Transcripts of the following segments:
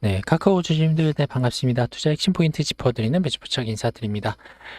네, 카카오 주주님들 네, 반갑습니다. 투자 핵심 포인트 짚어드리는 매주부착 인사드립니다.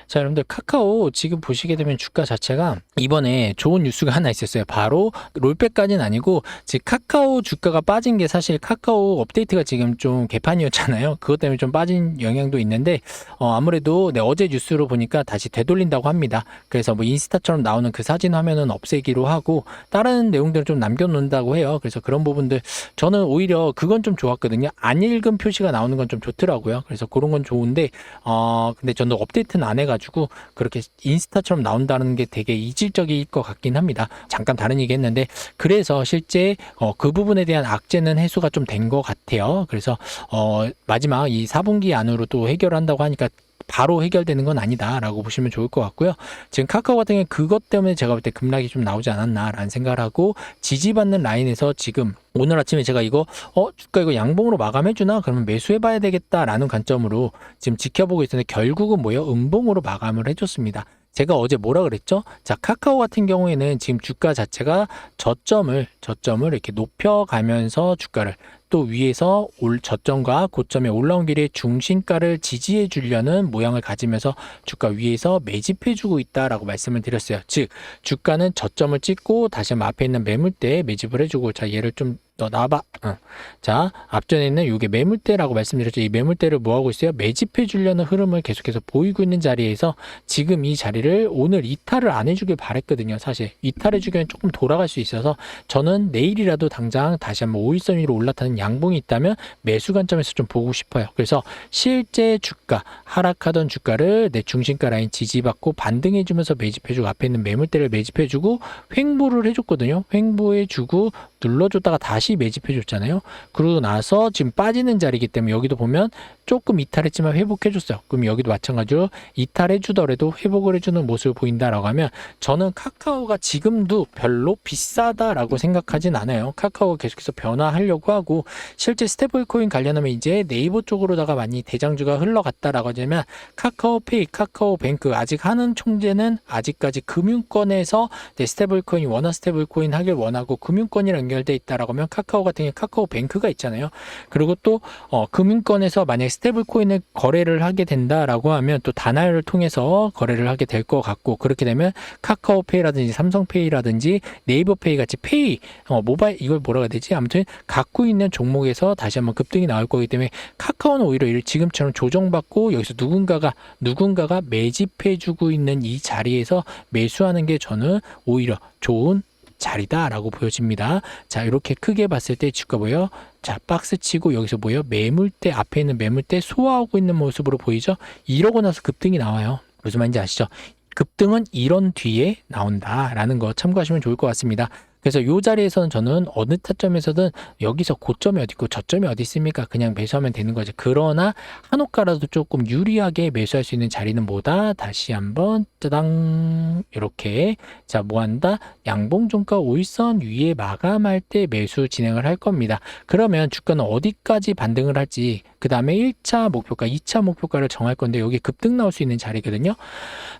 자, 여러분들 카카오 지금 보시게 되면 주가 자체가 이번에 좋은 뉴스가 하나 있었어요. 바로 롤백까지는 아니고 지금 카카오 주가가 빠진 게 사실 카카오 업데이트가 지금 좀 개판이었잖아요. 그것 때문에 좀 빠진 영향도 있는데 어, 아무래도 네, 어제 뉴스로 보니까 다시 되돌린다고 합니다. 그래서 뭐 인스타처럼 나오는 그 사진 화면은 없애기로 하고 다른 내용들을 좀 남겨놓는다고 해요. 그래서 그런 부분들 저는 오히려 그건 좀 좋았거든요. 안 읽은 표시가 나오는 건 좀 좋더라고요. 그래서 그런 건 좋은데, 어, 근데 저는 업데이트는 안 해가지고 그렇게 인스타처럼 나온다는 게 되게 이질적일 것 같긴 합니다. 잠깐 다른 얘기 했는데, 그래서 실제 어, 그 부분에 대한 악재는 해소가 좀 된 것 같아요. 그래서 어, 마지막 이 4분기 안으로 또 해결한다고 하니까 바로 해결되는 건 아니다라고 보시면 좋을 것 같고요. 지금 카카오 같은 경우는 그것 때문에 제가 볼 때 급락이 좀 나오지 않았나라는 생각을 하고 지지받는 라인에서 지금 오늘 아침에 제가 이거 어 주가 이거 양봉으로 마감해 주나 그러면 매수해 봐야 되겠다라는 관점으로 지금 지켜보고 있었는데 결국은 뭐예요? 음봉으로 마감을 해 줬습니다. 제가 어제 뭐라 그랬죠? 자, 카카오 같은 경우에는 지금 주가 자체가 저점을 저점을 이렇게 높여 가면서 주가를 또 위에서 올 저점과 고점에 올라온 길에 중심가를 지지해 주려는 모양을 가지면서 주가 위에서 매집해 주고 있다라고 말씀을 드렸어요. 즉 주가는 저점을 찍고 다시 한번 앞에 있는 매물대에 매집을 해주고 자 얘를 좀 너 나와봐. 어. 자 앞전에 있는 이게 매물대라고 말씀드렸죠. 이 매물대를 뭐 하고 있어요? 매집해 주려는 흐름을 계속해서 보이고 있는 자리에서 지금 이 자리를 오늘 이탈을 안 해주길 바랬거든요. 사실 이탈해 주기엔 조금 돌아갈 수 있어서 저는 내일이라도 당장 다시 한번 5일선 위로 올라타는 양봉이 있다면 매수 관점에서 좀 보고 싶어요. 그래서 실제 주가 하락하던 주가를 내 중심가 라인 지지받고 반등해 주면서 매집해 주고 앞에 있는 매물대를 매집해 주고 횡보를 해줬거든요. 횡보해 주고 눌러줬다가 다시 매집해 줬잖아요. 그러고 나서 지금 빠지는 자리이기 때문에 여기도 보면 조금 이탈했지만 회복해 줬어요. 그럼 여기도 마찬가지로 이탈해 주더라도 회복을 해주는 모습을 보인다라고 하면 저는 카카오가 지금도 별로 비싸다라고 생각하진 않아요. 카카오가 계속해서 변화하려고 하고 실제 스테이블 코인 관련하면 이제 네이버 쪽으로다가 많이 대장주가 흘러갔다라고 하면 카카오페이, 카카오뱅크 아직 하는 총재는 아직까지 금융권에서 네, 스테이블 코인 원화 스테이블 코인 하길 원하고 금융권이랑 연결돼 있다라고 하면 카카오 같은 경우 카카오 뱅크가 있잖아요. 그리고 또 어, 금융권에서 만약에 스테이블 코인을 거래를 하게 된다라고 하면 또 다나를 통해서 거래를 하게 될 것 같고 그렇게 되면 카카오페이라든지 삼성페이라든지 네이버페이 같이 페이 어, 모바일 이걸 뭐라고 해야 되지 아무튼 갖고 있는 종목에서 다시 한번 급등이 나올 거기 때문에 카카오는 오히려 지금처럼 조정받고 여기서 누군가가 누군가가 매집해주고 있는 이 자리에서 매수하는 게 저는 오히려 좋은 자리다라고 보여집니다. 자, 이렇게 크게 봤을 때 주가 보여. 자, 박스 치고 여기서 뭐예요? 매물대 앞에 있는 매물대 소화하고 있는 모습으로 보이죠? 이러고 나서 급등이 나와요. 무슨 말인지 아시죠? 급등은 이런 뒤에 나온다라는 거 참고하시면 좋을 것 같습니다. 그래서 이 자리에서는 저는 어느 타점에서든 여기서 고점이 어디 있고 저점이 어디 있습니까? 그냥 매수하면 되는 거죠. 그러나 한옥가라도 조금 유리하게 매수할 수 있는 자리는 뭐다? 다시 한번 짜당 이렇게 자 뭐한다? 양봉종가 5일선 위에 마감할 때 매수 진행을 할 겁니다. 그러면 주가는 어디까지 반등을 할지 그 다음에 1차 목표가, 2차 목표가를 정할 건데 여기 급등 나올 수 있는 자리거든요.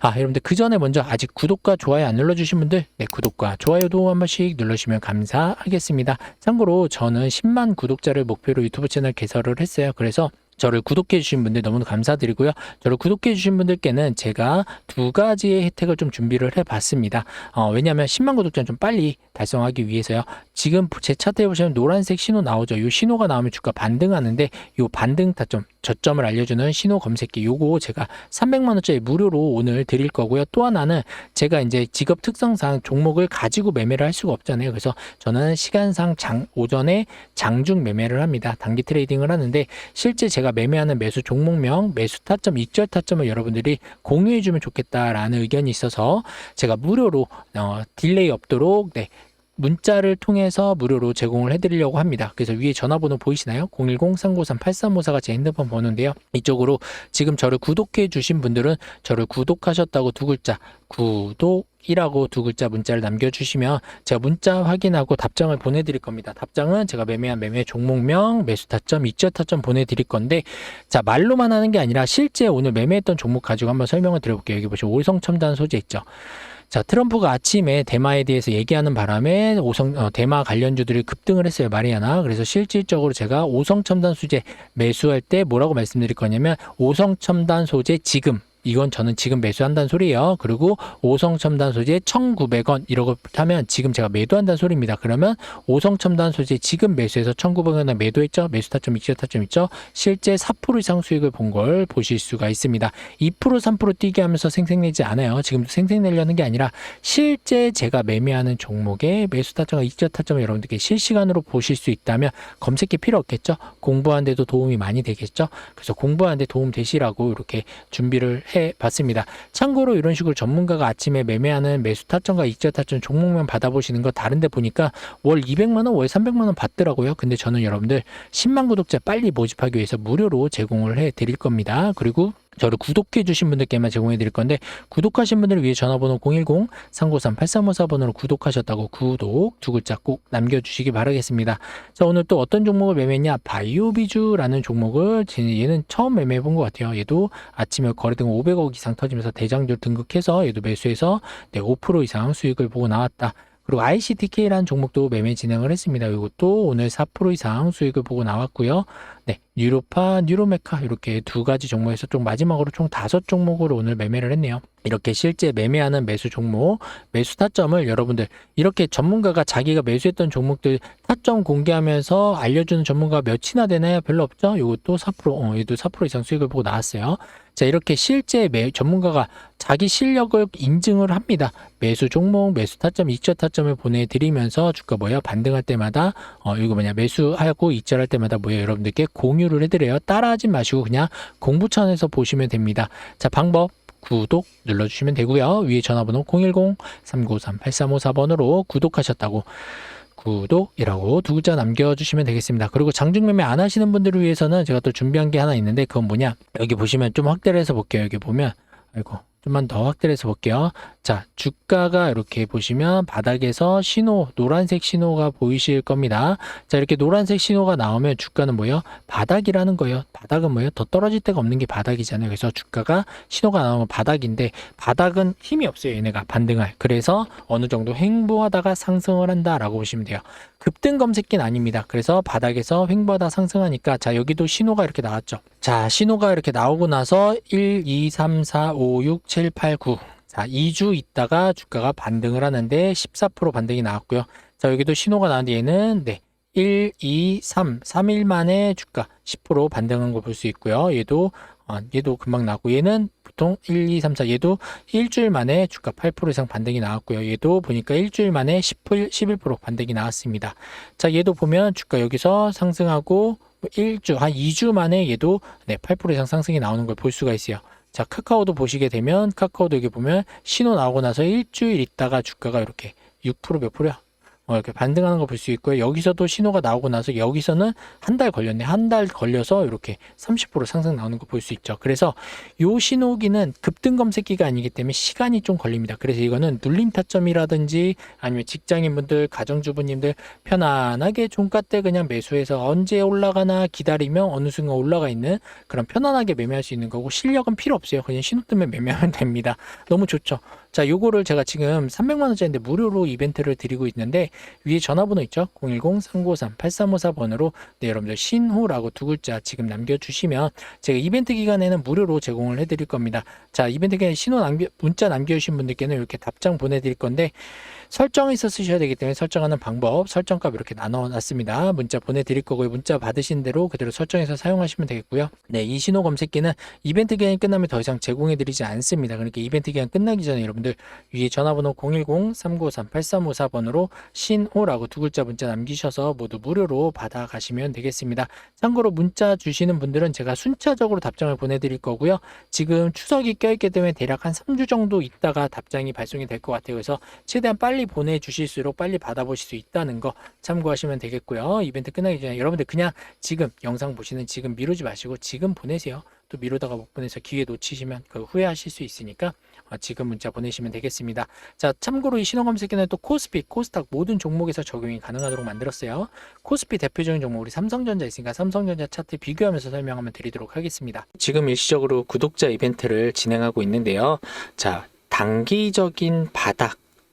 아 여러분들 그 전에 먼저 아직 구독과 좋아요 안 눌러주신 분들 네 구독과 좋아요도 한 번씩 눌러주시면 감사하겠습니다. 참고로 저는 10만 구독자를 목표로 유튜브 채널 개설을 했어요. 그래서 저를 구독해 주신 분들 너무 감사드리고요. 저를 구독해 주신 분들께는 제가 두 가지의 혜택을 좀 준비를 해 봤습니다. 어, 왜냐하면 10만 구독자는 좀 빨리 달성하기 위해서요. 지금 제 차트에 보시면 노란색 신호 나오죠. 이 신호가 나오면 주가 반등하는데 이 반등 타점 저점을 알려주는 신호 검색기 요거 제가 300만 원짜리 무료로 오늘 드릴 거고요. 또 하나는 제가 이제 직업 특성상 종목을 가지고 매매를 할 수가 없잖아요. 그래서 저는 시간상 장 오전에 장중 매매를 합니다. 단기 트레이딩을 하는데 실제 제가 매매하는 매수 종목명, 매수 타점, 익절 타점을 여러분들이 공유해 주면 좋겠다라는 의견이 있어서 제가 무료로 어, 딜레이 없도록 네, 문자를 통해서 무료로 제공을 해드리려고 합니다. 그래서 위에 전화번호 보이시나요? 010-393-8354가 제 핸드폰 번호인데요. 이쪽으로 지금 저를 구독해 주신 분들은 저를 구독하셨다고 두 글자 구독 이라고 두 글자 문자를 남겨주시면 제가 문자 확인하고 답장을 보내드릴 겁니다. 답장은 제가 매매한 매매 종목명, 매수 타점, 이적 타점 보내드릴 건데 자 말로만 하는 게 아니라 실제 오늘 매매했던 종목 가지고 한번 설명을 드려볼게요. 여기 보시면 올성첨단 소재 있죠. 자, 트럼프가 아침에 대마에 대해서 얘기하는 바람에 오성 어, 대마 관련주들이 급등을 했어요. 마리아나. 그래서 실질적으로 제가 오성 첨단 소재 매수할 때 뭐라고 말씀드릴 거냐면 오성 첨단 소재 지금 이건 저는 지금 매수한다는 소리예요. 그리고 오성 첨단 소재 1,900원 이러고 하면 지금 제가 매도한다는 소리입니다. 그러면 오성 첨단 소재 지금 매수해서 1,900원에 매도했죠. 매수 타점, 익절 타점 있죠. 실제 4% 이상 수익을 본 걸 보실 수가 있습니다. 2% 3% 뛰게 하면서 생생내지 않아요. 지금도 생생내려는 게 아니라 실제 제가 매매하는 종목의 매수 타점과 익절 타점을 여러분들께 실시간으로 보실 수 있다면 검색기 필요 없겠죠. 공부하는데도 도움이 많이 되겠죠. 그래서 공부하는데 도움 되시라고 이렇게 준비를 해 봤습니다. 참고로 이런 식으로 전문가가 아침에 매매하는 매수 타점과 익절 타점 종목만 받아보시는 거 다른데 보니까 월 200만 원, 월 300만 원 받더라고요. 근데 저는 여러분들 10만 구독자 빨리 모집하기 위해서 무료로 제공을 해 드릴 겁니다. 그리고 저를 구독해 주신 분들께만 제공해 드릴 건데 구독하신 분들을 위해 전화번호 010-393-8354번으로 구독하셨다고 구독 두 글자 꼭 남겨주시기 바라겠습니다. 자 오늘 또 어떤 종목을 매매했냐 바이오비주라는 종목을 제- 얘는 처음 매매해 본 것 같아요. 얘도 아침에 거래등 500억 이상 터지면서 대장주 등극해서 얘도 매수해서 네, 5% 이상 수익을 보고 나왔다. 그리고 ICTK라는 종목도 매매 진행을 했습니다. 이것도 오늘 4% 이상 수익을 보고 나왔고요. 네, 뉴로파, 뉴로메카 이렇게 두 가지 종목에서 좀 마지막으로 총 다섯 종목으로 오늘 매매를 했네요. 이렇게 실제 매매하는 매수 종목, 매수 타점을 여러분들 이렇게 전문가가 자기가 매수했던 종목들 타점 공개하면서 알려주는 전문가가 몇이나 되나요? 별로 없죠? 이것도 4%, 어, 얘도 4% 이상 수익을 보고 나왔어요. 자, 이렇게 실제 매, 전문가가 자기 실력을 인증을 합니다. 매수 종목, 매수 타점, 익절 타점을 보내드리면서 주가 뭐예요? 반등할 때마다, 어, 이거 뭐냐, 매수하고 익절할 때마다 뭐예요? 여러분들께 공유를 해드려요. 따라하지 마시고 그냥 공부 차원에서 보시면 됩니다. 자, 방법. 구독 눌러주시면 되고요. 위에 전화번호 010-393-8354번으로 구독하셨다고 구독이라고 두 글자 남겨주시면 되겠습니다. 그리고 장중 매매 안 하시는 분들을 위해서는 제가 또 준비한 게 하나 있는데 그건 뭐냐? 여기 보시면 좀 확대를 해서 볼게요. 여기 보면 아이고 좀만 더 확대를 해서 볼게요. 자 주가가 이렇게 보시면 바닥에서 신호 노란색 신호가 보이실 겁니다. 자 이렇게 노란색 신호가 나오면 주가는 뭐예요? 바닥이라는 거예요. 바닥은 뭐예요? 더 떨어질 데가 없는 게 바닥이잖아요. 그래서 주가가 신호가 나오면 바닥인데 바닥은 힘이 없어요. 얘네가 반등할. 그래서 어느 정도 횡보하다가 상승을 한다라고 보시면 돼요. 급등 검색기는 아닙니다. 그래서 바닥에서 횡보하다 상승하니까 자 여기도 신호가 이렇게 나왔죠. 자 신호가 이렇게 나오고 나서 1, 2, 3, 4, 5, 6, 7, 8, 9 자, 2주 있다가 주가가 반등을 하는데 14% 반등이 나왔고요. 자, 여기도 신호가 나왔는데 얘는 네. 1, 2, 3, 3일 만에 주가 10% 반등한 거 볼 수 있고요. 얘도 어, 얘도 금방 나왔고 얘는 보통 1, 2, 3, 4 얘도 일주일 만에 주가 8% 이상 반등이 나왔고요. 얘도 보니까 일주일 만에 10, 11% 반등이 나왔습니다. 자, 얘도 보면 주가 여기서 상승하고 1주, 한 2주 만에 얘도 네, 8% 이상 상승이 나오는 걸 볼 수가 있어요. 자, 카카오도 보시게 되면 카카오도 여기 보면 신호 나오고 나서 일주일 있다가 주가가 이렇게 6%몇 프로야? 어, 이렇게 반등하는 거 볼 수 있고요. 여기서도 신호가 나오고 나서 여기서는 한 달 걸렸네. 한 달 걸려서 이렇게 30% 상승 나오는 거 볼 수 있죠. 그래서 요 신호기는 급등 검색기가 아니기 때문에 시간이 좀 걸립니다. 그래서 이거는 눌림 타점이라든지 아니면 직장인분들, 가정주부님들 편안하게 종가 때 그냥 매수해서 언제 올라가나 기다리면 어느 순간 올라가 있는 그런 편안하게 매매할 수 있는 거고 실력은 필요 없어요. 그냥 신호 뜨면 매매하면 됩니다. 너무 좋죠. 자, 요거를 제가 지금 300만 원짜리인데 무료로 이벤트를 드리고 있는데 위에 전화번호 있죠? 010-393-8354번으로 네, 여러분들 신호라고 두 글자 지금 남겨주시면 제가 이벤트 기간에는 무료로 제공을 해드릴 겁니다. 자, 이벤트 기간에 신호 남겨, 문자 남겨주신 분들께는 이렇게 답장 보내드릴 건데 설정해서 쓰셔야 되기 때문에 설정하는 방법, 설정값 이렇게 나눠놨습니다. 문자 보내드릴 거고요. 문자 받으신 대로 그대로 설정해서 사용하시면 되겠고요. 네, 이 신호 검색기는 이벤트 기간이 끝나면 더 이상 제공해드리지 않습니다. 그러니까 이벤트 기간 끝나기 전에 여러분들 위에 전화번호 010-393-8354번으로 신호라고 두 글자 문자 남기셔서 모두 무료로 받아가시면 되겠습니다. 참고로 문자 주시는 분들은 제가 순차적으로 답장을 보내드릴 거고요. 지금 추석이 껴있기 때문에 대략 한 3주 정도 있다가 답장이 발송이 될 것 같아요. 그래서 최대한 빨리 보내주실수록 빨리 받아보실 수 있다는 거 참고하시면 되겠고요. 이벤트 끝나기 전에 여러분들 그냥 지금 영상 보시는 지금 미루지 마시고 지금 보내세요. 또 미루다가 못 보내서 기회 놓치시면 그 후회하실 수 있으니까 어, 지금 문자 보내시면 되겠습니다. 자, 참고로 이 신호 검색기는 또 코스피, 코스닥 모든 종목에서 적용이 가능하도록 만들었어요. 코스피 대표적인 종목 우리 삼성전자 있으니까 삼성전자 차트 비교하면서 설명하면 드리도록 하겠습니다. 지금 일시적으로 구독자 이벤트를 진행하고 있는데요. 자, 단기적인 바닥,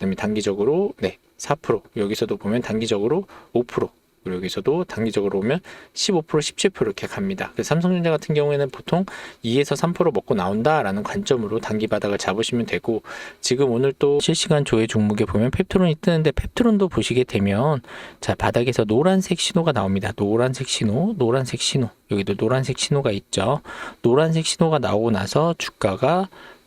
그다음에 단기적으로 네, 4% 여기서도 보면 단기적으로 5% 그리고 여기서도 단기적으로 오면 15% 17% 이렇게 갑니다. 삼성전자 같은 경우에는 보통 2에서 3% 먹고 나온다라는 관점으로 단기 바닥을 잡으시면 되고 지금 오늘 또 실시간 조회 종목에 보면 펩트론이 뜨는데 펩트론도 보시게 되면 자 바닥에서 노란색 신호가 나옵니다. 노란색 신호, 노란색 신호 여기도 노란색 신호가 있죠. 노란색 신호가 나오고 나서 주가가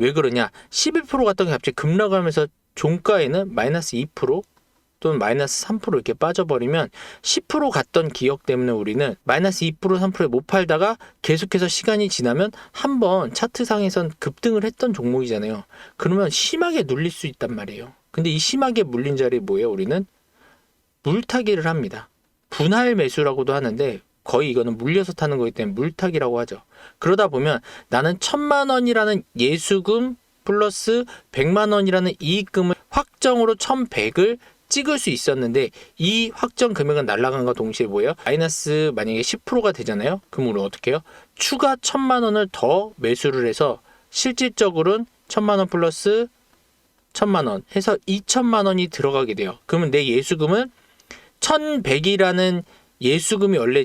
왜 그러냐? 11% 갔던 게 갑자기 급락하면서 종가에는 마이너스 2% 또는 마이너스 3% 이렇게 빠져버리면 10% 갔던 기억 때문에 우리는 마이너스 2% 3%에 못 팔다가 계속해서 시간이 지나면 한 번 차트상에선 급등을 했던 종목이잖아요. 그러면 심하게 눌릴 수 있단 말이에요. 근데 이 심하게 물린 자리에 뭐예요? 우리는 물타기를 합니다. 분할 매수라고도 하는데 거의 이거는 물려서 타는 거기 때문에 물타기라고 하죠. 그러다 보면 나는 천만 원이라는 예수금 플러스 백만 원이라는 이익금을 확정으로 천백을 찍을 수 있었는데 이 확정 금액은 날라간과 동시에 뭐예요? 마이너스 만약에 10%가 되잖아요. 그럼 우리 어떻게 해요? 추가 천만 원을 더 매수를 해서 실질적으로는 천만 원 플러스 천만 원 해서 2천만 원이 들어가게 돼요. 그러면 내 예수금은 1100이라는 예수금이 원래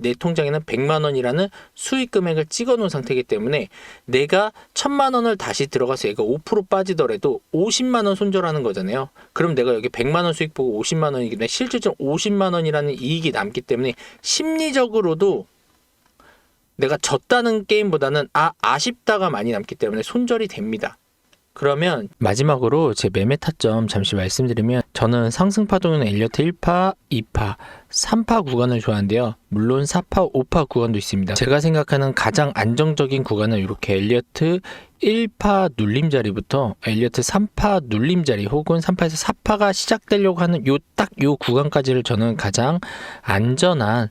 내 통장에는 100만 원이라는 수익 금액을 찍어 놓은 상태이기 때문에 내가 1000만 원을 다시 들어가서 얘가 5% 빠지더라도 50만 원 손절하는 거잖아요. 그럼 내가 여기 100만 원 수익 보고 50만 원이기 때문에 실질적으로 50만 원이라는 이익이 남기 때문에 심리적으로도 내가 졌다는 게임보다는 아 아쉽다가 많이 남기 때문에 손절이 됩니다. 그러면 마지막으로 제 매매 타점 잠시 말씀드리면 저는 상승 파동은 엘리어트 1파, 2파, 3파 구간을 좋아하는데요. 물론 4파, 5파 구간도 있습니다. 제가 생각하는 가장 안정적인 구간은 이렇게 엘리어트 1파 눌림자리부터 엘리어트 3파 눌림자리 혹은 3파에서 4파가 시작되려고 하는 요 딱요 구간까지를 저는 가장 안전한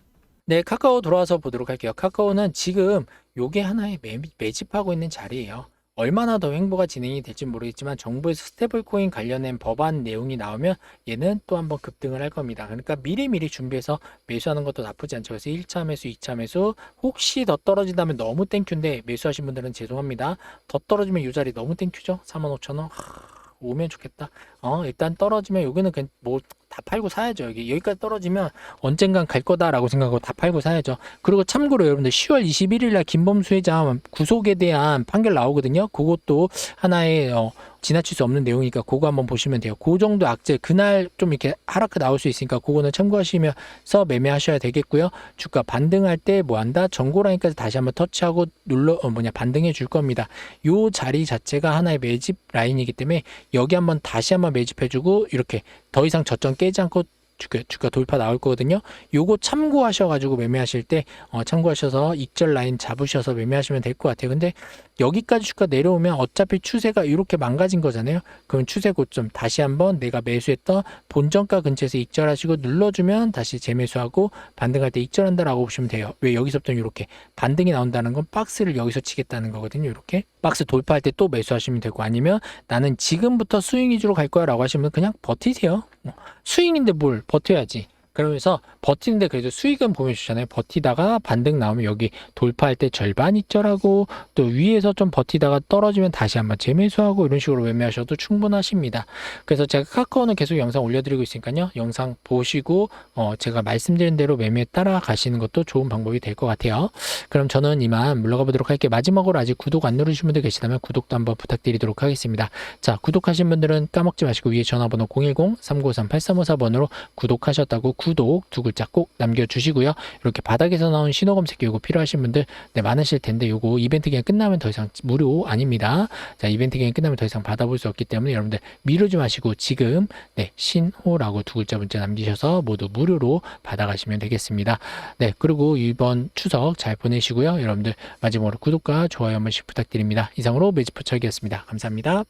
네, 카카오 돌아와서 보도록 할게요. 카카오는 지금 요게 하나의 매, 매집하고 있는 자리예요. 얼마나 더 횡보가 진행이 될지 모르겠지만 정부에서 스테이블 코인 관련된 법안 내용이 나오면 얘는 또 한번 급등을 할 겁니다. 그러니까 미리미리 준비해서 매수하는 것도 나쁘지 않죠. 그래서 1차 매수, 2차 매수 혹시 더 떨어진다면 너무 땡큐인데 매수하신 분들은 죄송합니다. 더 떨어지면 이 자리 너무 땡큐죠. 45,000원. 오면 좋겠다. 어, 일단 떨어지면 여기는 뭐 다 팔고 사야죠. 여기 여기까지 떨어지면 언젠간 갈 거다라고 생각하고 다 팔고 사야죠. 그리고 참고로 여러분들 10월 21일 날 김범수 회장 구속에 대한 판결 나오거든요. 그것도 하나의 어, 지나칠 수 없는 내용이니까 그거 한번 보시면 돼요. 그 정도 악재 그날 좀 이렇게 하락 나올 수 있으니까 그거는 참고하시면서 매매하셔야 되겠고요. 주가 반등할 때 뭐 한다? 전고 라인까지 다시 한번 터치하고 눌러 어, 뭐냐 반등해 줄 겁니다. 요 자리 자체가 하나의 매집 라인이기 때문에 여기 한번 다시 한번 매집해 주고 이렇게 더 이상 저점 깨지 않고 주가, 주가 돌파 나올 거거든요. 요거 참고하셔가지고 매매하실 때 어, 참고하셔서 익절 라인 잡으셔서 매매하시면 될 것 같아요. 근데 여기까지 주가 내려오면 어차피 추세가 이렇게 망가진 거잖아요. 그럼 추세 고점 다시 한번 내가 매수했던 본전가 근처에서 익절하시고 눌러주면 다시 재매수하고 반등할 때 익절한다라고 보시면 돼요. 왜 여기서부터 이렇게 반등이 나온다는 건 박스를 여기서 치겠다는 거거든요. 이렇게 박스 돌파할 때 또 매수하시면 되고 아니면 나는 지금부터 스윙 위주로 갈 거야 라고 하시면 그냥 버티세요. 뭐, 스윙인데 뭘 버텨야지. 그러면서 버티는데 그래도 수익은 보면 주잖아요. 버티다가 반등 나오면 여기 돌파할 때 절반 입절하고 또 위에서 좀 버티다가 떨어지면 다시 한번 재매수하고 이런 식으로 매매하셔도 충분하십니다. 그래서 제가 카카오는 계속 영상 올려드리고 있으니까요. 영상 보시고 어 제가 말씀드린 대로 매매 따라 가시는 것도 좋은 방법이 될 것 같아요. 그럼 저는 이만 물러가 보도록 할게요. 마지막으로 아직 구독 안 누르신 분들 계시다면 구독도 한번 부탁드리도록 하겠습니다. 자, 구독하신 분들은 까먹지 마시고 위에 전화번호 010-393-8354번으로 구독하셨다고 구독 두 글자 꼭 남겨주시고요. 이렇게 바닥에서 나온 신호 검색기 요거 필요하신 분들 네, 많으실 텐데 요거 이벤트 기간 끝나면 더 이상 무료 아닙니다. 자, 이벤트 기간 끝나면 더 이상 받아볼 수 없기 때문에 여러분들 미루지 마시고 지금 네, 신호라고 두 글자 문자 남기셔서 모두 무료로 받아가시면 되겠습니다. 네, 그리고 이번 추석 잘 보내시고요. 여러분들 마지막으로 구독과 좋아요 한 번씩 부탁드립니다. 이상으로 매지포철기였습니다. 감사합니다.